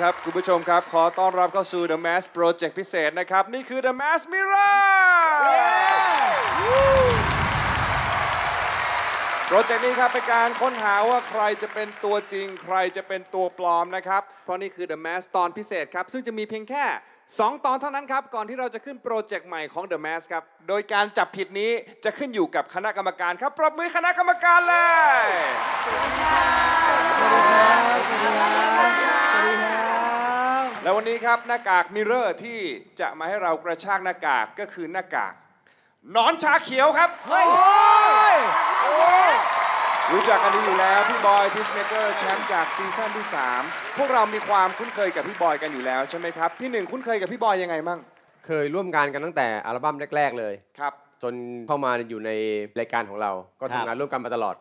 สวัสดีครับ คุณผู้ชมครับ ขอต้อนรับเข้าสู่ The Mass Project พิเศษนะครับ นี่คือ The Mass Mirror โปรเจกต์นี้ครับเป็นการค้นหาว่าใครจะเป็นตัวจริง ใครจะเป็นตัวปลอมนะครับ เพราะนี่คือ The Mass ตอนพิเศษครับ ซึ่งจะมีเพียงแค่ 2 ตอนเท่านั้นครับ ก่อนที่เราจะขึ้นโปรเจกต์ใหม่ของ The Mass ครับ โดยการจับผิดนี้จะขึ้นอยู่กับคณะกรรมการครับ ปรบมือคณะกรรมการเลย และวันนี้ครับหน้ากากมิเรอร์ที่จะมาให้เรากระชากหน้ากากก็คือหน้ากากหนอนชาเขียวครับรู้จักกันดีอยู่แล้ว พี่บอยพิชเมเกอร์แชมป์จากซีซั่นที่ 3 พวกเรามีความคุ้นเคยกับพี่บอยกันอยู่แล้วใช่ไหมครับ พี่หนึ่งคุ้นเคยกับพี่บอยยังไงมั่งเคยร่วมงานกันตั้งแต่อัลบั้มแรก ๆ เลย ครับ จนเข้ามาอยู่ในรายการของเรา ก็ครับทำงานร่วมกันมาตลอด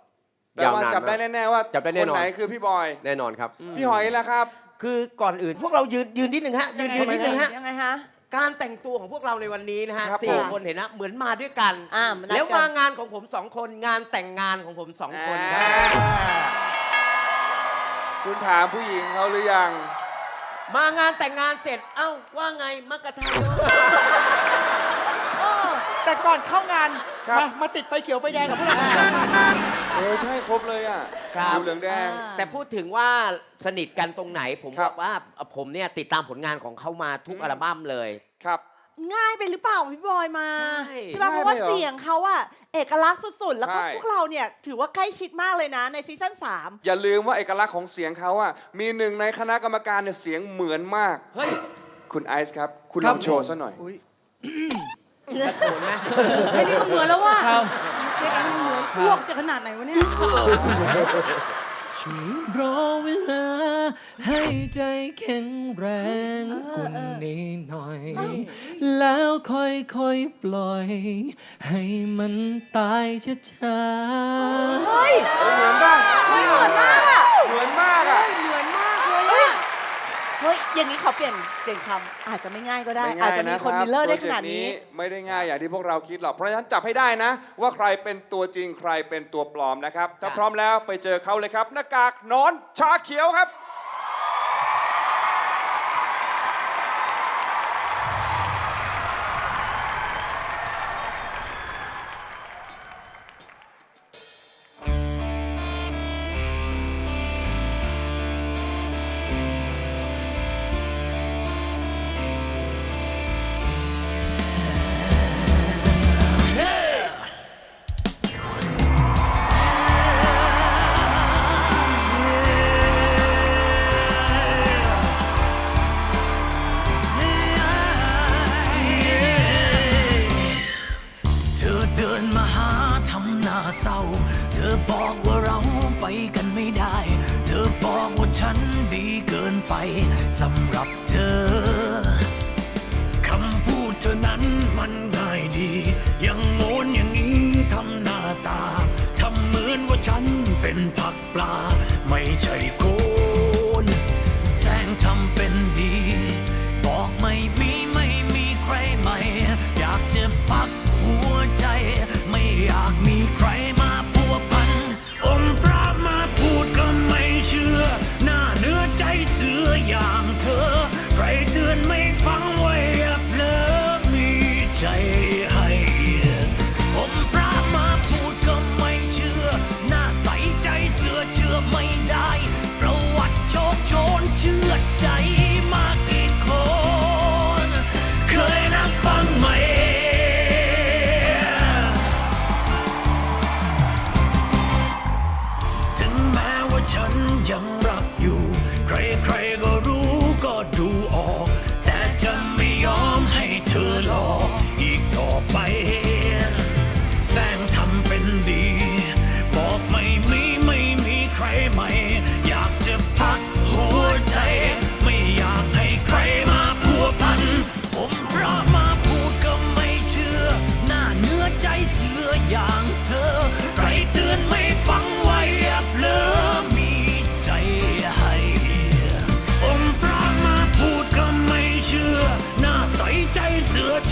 แต่ว่ายนนจับได้มาก แน่ๆว่าจับได้แน่คนนอนไหนคือพี่บอย แน่นอนครับ พี่หอยล่ะครับ คือก่อนอื่นพวกเรายืนยืนนิดหนึ่งฮะยืนยืนนิดหนึ่งฮะยังไงฮะ การแต่งตัวของพวกเราในวันนี้นะฮะครับสี่ผม คนเห็นนะเหมือนมาด้วยกัน อ่ามานัดกัน แล้วมางานของผมสองคนงานแต่งงานของผมสองคนคอ่ารับคุณถามผู้หญิงเขาหรือยัง มางานแต่งงานเสร็จเอ้าว่าไงมักกะทายโยแต่ก่อนเข้างาน ครับ มามาติดไฟเขียวไฟแดงกับพวกเรา เออใช่ครบเลยอะครับ ดูเหลืองแดงแต่พูดถึงว่าสนิทกันตรงไหน ผมครับ บอกว่าผมเนี่ยติดตามผลงานของเขามาทุกอืมอัลบั้มเลย ครับ ง่ายไปหรือเปล่าพี่บอยมาใช่ใช่ไหมง่ายเพราะว่าไปเหรอเสียงเขาอะเอกลักษณ์สุดๆ แล้วก็ใช่ พวกเราเนี่ยถือว่าใกล้ชิดมากเลยนะในซีซั่น3 อย่าลืมว่าเอกลักษณ์ของเสียงเขาอะมีหนึ่งในคณะกรรมการเนี่ยเสียงเหมือนมาก เฮ้ยคุณไอซ์ครับ คุณครัลบองโชว์ซะหน่อยอุ๊ยตะโกนไหมไอ้นี่ก็เหมือนแล้วว่าครับเด็กอันนี้เหมือน อ้วกจะขนาดไหนวะเนี่ยช่วยรอเวลาให้ใจแข็งแรงกว่านี้หน่อย แล้วค่อยๆปล่อย ให้มันตายช้าๆ เฮ้ยเฮ้ยเหมือนป่ะเฮ้ยเหมือนมาก เฮ้ยอย่างนี้ขอเปลี่ยนเปลี่ยนคำอาจจะไม่ง่ายก็ได้ ไม่อาจง่ายจะมีนะคนรับมิลเลอร์ได้ขนาดโปเจกต์นี้ไม่ได้ง่ายอย่างที่พวกเราคิดหรอกเพราะฉะนั้นจับให้ได้นะ ว่าใครเป็นตัวจริงใครเป็นตัวปลอมนะครับ ถ้าพร้อมแล้วไปเจอเขาเลยครับ หน้ากากหนอนชาเขียวครับ ฉันเป็นผักปลา ไม่ใช่โค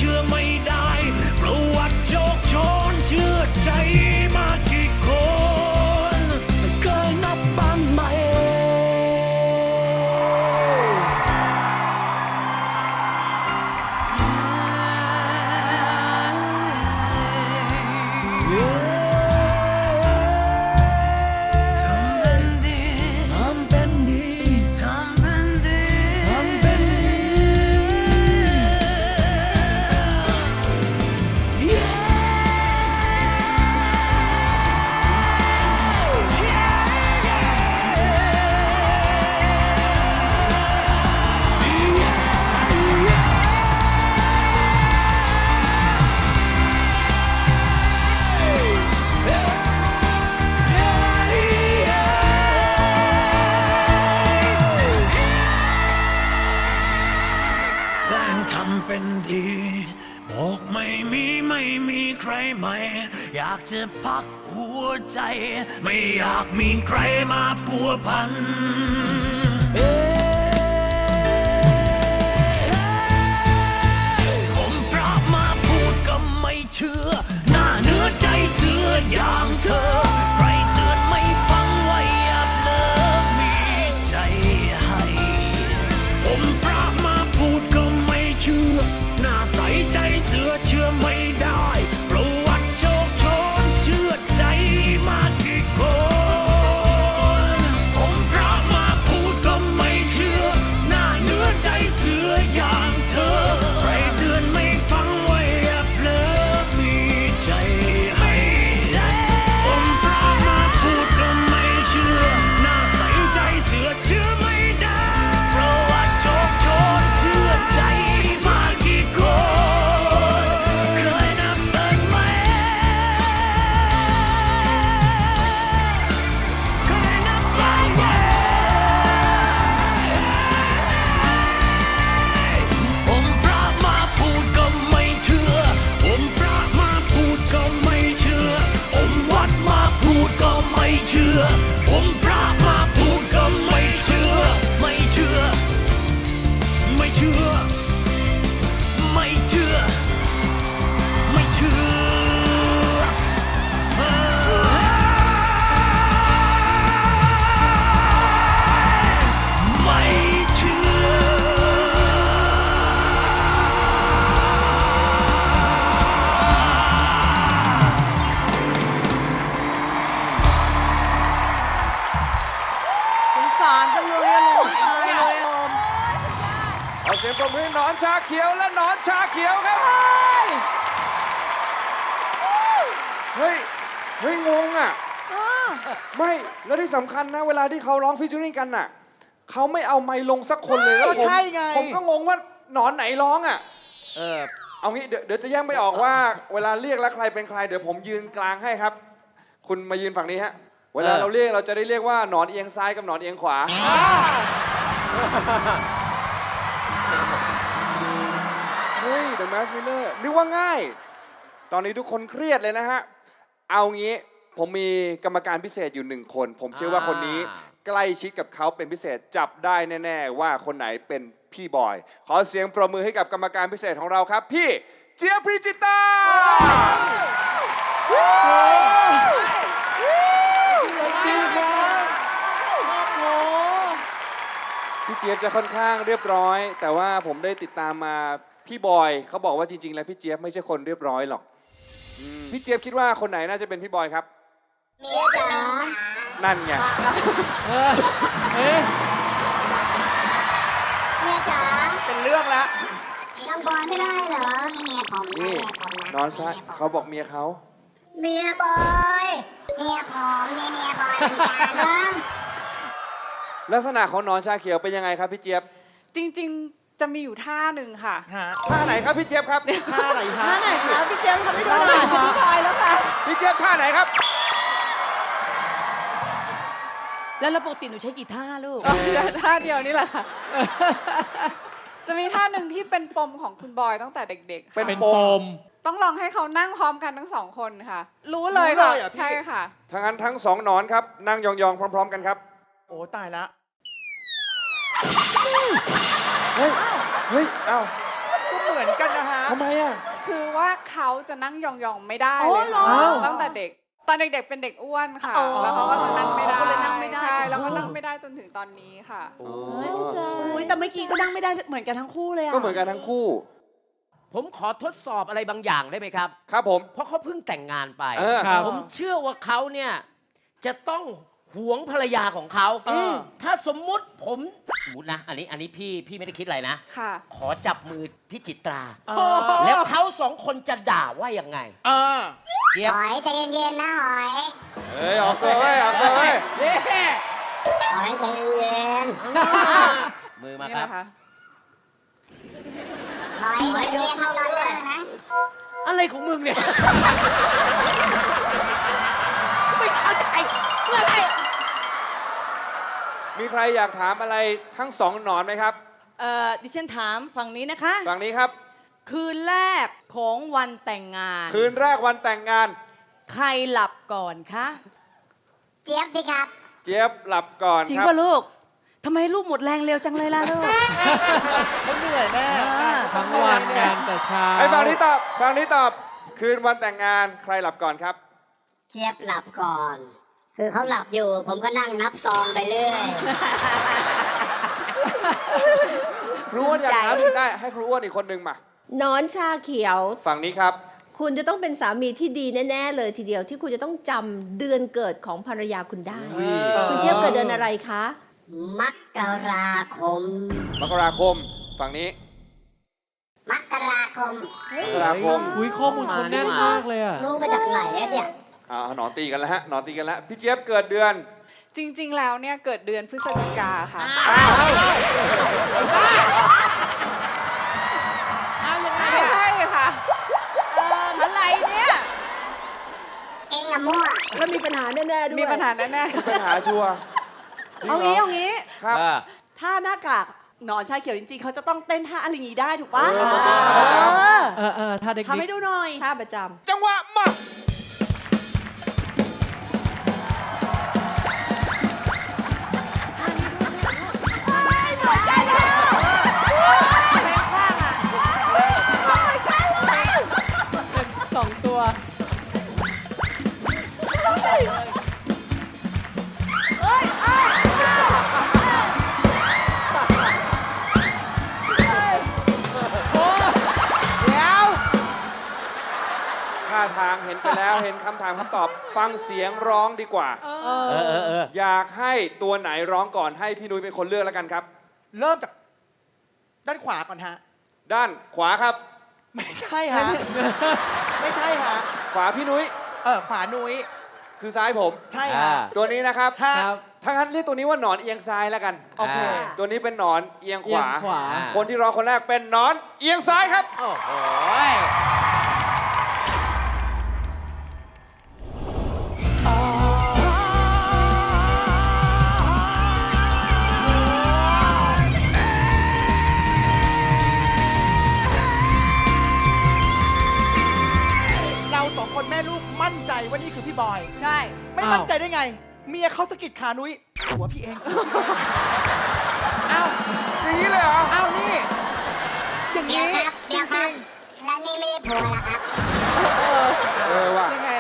chưa mơ เป็นดี บอกไม่มีไม่มีใครใหม่ อยากจะพักหัวใจ ไม่อยากมีใครมาพัวพันผมพระมาพูดก็ไม่เชื่อ หน้าเนื้อใจเสืออย่างเธอ ชาเขียวและหนอนชาเขียวครับ เฮ้ย เฮ้ย งงอะ ไม่ แล้วที่สำคัญนะ เวลาที่เขาร้องฟิชเจอริงกันน่ะ เขาไม่เอาไมค์ลงสักคนเลยแล้วผมก็ใช่ไง ผมก็งงว่าหนอนไหนร้องอะ เออ เอางี้เดี๋ยวเดี๋ยวจะแยกไม่ออกว่า เวลาเรียกแล้วใครเป็นใคร เดี๋ยวผมยืนกลางให้ครับ คุณมายืนฝั่งนี้ฮะ เวลาเออ เราเรียกเราจะได้เรียกว่าหนอนเอียงซ้ายกับหนอนเอียงขวา ฮ้ย The Mask Miller นึกว่าง่าย ตอนนี้ทุกคนเครียดเลยนะฮะ เอางี้ผมมีกรรมการพิเศษอยู่หนึ่งคน ผมเชื่อว่าคนนี้อ่าใกล้ชิดกับเขาเป็นพิเศษจับได้แน่ ๆ ว่าคนไหนเป็นพี่บอย ขอเสียงปรบมือให้กับกรรมการพิเศษของเราครับ พี่เจี๊ยบพริจิตาพี่เจี๊ยบจะค่อนข้างเรียบร้อย แต่ว่าผมได้ติดตามมา พี่บอยเขาบอกว่าจริงๆ แล้วพี่เจี๊ยบไม่ใช่คนเรียบร้อยหรอกอืมพี่เจี๊ยบคิดว่าคนไหนน่าจะเป็นพี่บอยครับ เมียจ๋านั่นไงเมียจ๋าเป็นเรื่องแล้วน้องบอยไม่ได้เหรอนี่เมียผมนะนี่เมียผมนะนอนซะเขาบอกเมียเขาเมียบอยเมียผมนี่เมียบอยเหมือนกันนะลักษณะของหนอนชาเขียวเป็นยังไงครับพี่เจี๊ยบ จริงๆ จะมีอยู่ท่าหนึ่งค่ะฮะท่าไหนครับพี่เจี๊ยบครับ ท่าอะไรฮะท่าไหนคะพี่เจมส์ทำให้ดูหน่อยพี่พลอยแล้วค่ะ พี่เจี๊ยบท่าไหนครับ แล้วเราปกติหนูใช้กี่ท่าลูกท่าเดียวนี่แหละค่ะ จะมีท่าหนึ่งที่เป็นปมของคุณบอยตั้งแต่เด็กๆเป็นค่ะปม ต้องลองให้เขานั่งพร้อมกันทั้งสองคนค่ะ รู้เลยค่ะรู้เลยเหรอพี่ใช่ค่ะทั้งนั้นทั้งสองหนอนครับ นั่งยองๆพร้อม ๆ กันครับ โอ้ตายละ เฮ้ย เฮ้ย เอ้าก็เหมือนกันนะฮะ ทำไมอะ คือว่าเขาจะนั่งยองๆไม่ได้อ๋อเลยเหรอค่ะตั้งแต่เด็ก ตอนเด็กๆเป็นเด็กอ้วนค่ะ อ๋อแล้วเขาก็จะนั่งไม่ได้ก็เลยนั่งไม่ได้ ใช่แล้วก็นั่งไม่ได้จนถึงตอนนี้ค่ะ เฮ้ยอุ๊ยแต่เมื่อกี้ก็นั่งไม่ได้เหมือนกันทั้งคู่เลยอะก็เหมือนกันทั้งคู่ ผมขอทดสอบอะไรบางอย่างได้ไหมครับ ครับผม เพราะเขาเพิ่งแต่งงานไป เออผมเชื่อว่าเขาเนี่ยจะต้อง หวงภรรยาของเขาเออ ถ้าสมมุติผมสมมตินะ อันนี้อันนี้พี่พี่ไม่ได้คิดอะไรนะ ค่ะ ขอจับมือพี่จิตรา เออ แล้วเขาสองคนจะด่าว่ายังไงเออเจี๊ยบหอยใจเย็นๆนะหอยเฮ้ยออกตัวเว้ยออกตัวเว้ยนี่หอยใจเย็นมือมานี่คแหรับละค่ะๆหอยหอยเย็นเขาเลยนะอะไรของมึงเนี่ย ไม่เข้าใจ เมื่อไหรมีใครอยากถามอะไรทั้งสองหนอนไหมครับ เอ่อดิฉันถามฝั่งนี้นะคะ ฝั่งนี้ครับ คืนแรกของวันแต่งงาน คืนแรกวันแต่งงาน ใครหลับก่อนคะ เจี๊ยบสิครับ เจี๊ยบหลับก่อนจริงครับป่ะลูกทำไมลูกหมดแรงเร็วจังเลยล่ะลูกเขาเหนื่อยแม่ทั้งวันงานแต่เช้าไอ้ฝั่งนี้ตอบฝั่งนี้ตอบ คืนวันแต่งงานใครหลับก่อนครับ เจี๊ยบหลับก่อน คือเขาหลับอยู่ ผมก็นั่งนับซองไปเรื่อย ครูอ้วนอยากถามอีกได้ให้ครูอ้วนอีกคนนึงมา นอนชาเขียว ฝั่งนี้ครับ คุณจะต้องเป็นสามีที่ดีแน่ ๆ เลยทีเดียวที่คุณจะต้องจำเดือนเกิดของภรรยาคุณได้ คุณเจี๊ยบเกิดเดือนอะไรคะ มกราคม มกราคม ฝั่งนี้มกราคมมกราคม อุ้ยข้อมูลคนแน่นมากเลยอะ รู้มาจากไหนอะเนี่ย อ่าหนอนตีกันแล้วฮะหนอนตีกันแล้วพี่เจี๊ยบเกิดเดือนจริง ๆ แล้วเนี่ยเกิดเดือนพฤศจิกาค่ะเอายังไงใช่ค่ะ อะไรเนี่ยเองอะมั่ว แล้วมีปัญหาแน่ๆด้วยมีปัญหาแน่ปัญหาชัวร์จริงเอาเหรงี้อเอางี้ ครับ อ่า ถ้าหน้ากากหนอนชาเขียวจริงๆเขาจะต้องเต้นท่าอะไรอย่างนี้ได้ถูกปะเออมันเป็นท่าประจำเออ เออเออถ้าเด็กทำให้ดูหน่อยท่าประจจังหวะมา เห็นไปแล้วเห็นคำถามคำตอบ ฟังเสียงร้องดีกว่า เออเออเอออยากให้ตัวไหนร้องก่อนให้พี่นุ้ยเป็นคนเลือกแล้วกันครับ เริ่มจากด้านขวาก่อนฮะ ด้านขวาครับ ไม่ใช่ฮะ ไม่ใช่ฮะ ขวาพี่นุ้ยเออขวานุ้ย คือซ้ายผม ใช่อ่าฮะ ตัวนี้นะครับฮะ ครับ ถ้างั้นเรียกตัวนี้ว่าหนอนเอียงซ้ายแล้วกัน โอเค อ่า ตัวนี้เป็นหนอนเอียงขเอียงวาขวา คนที่ร้องคนแรกเป็นหนอนเอียงซ้ายครับ โอ้โห มั่นใจได้ไง เมียเขาสะกิดขานุ้ยหัวพี่เองอาอย่างนี้เลยเหรออาวนี่ อย่างเดียวนี้ครับ เดี๋ยวครับ และนี่ไม่ใช่ผัวเหรอครับ เออว่ะ ยังไง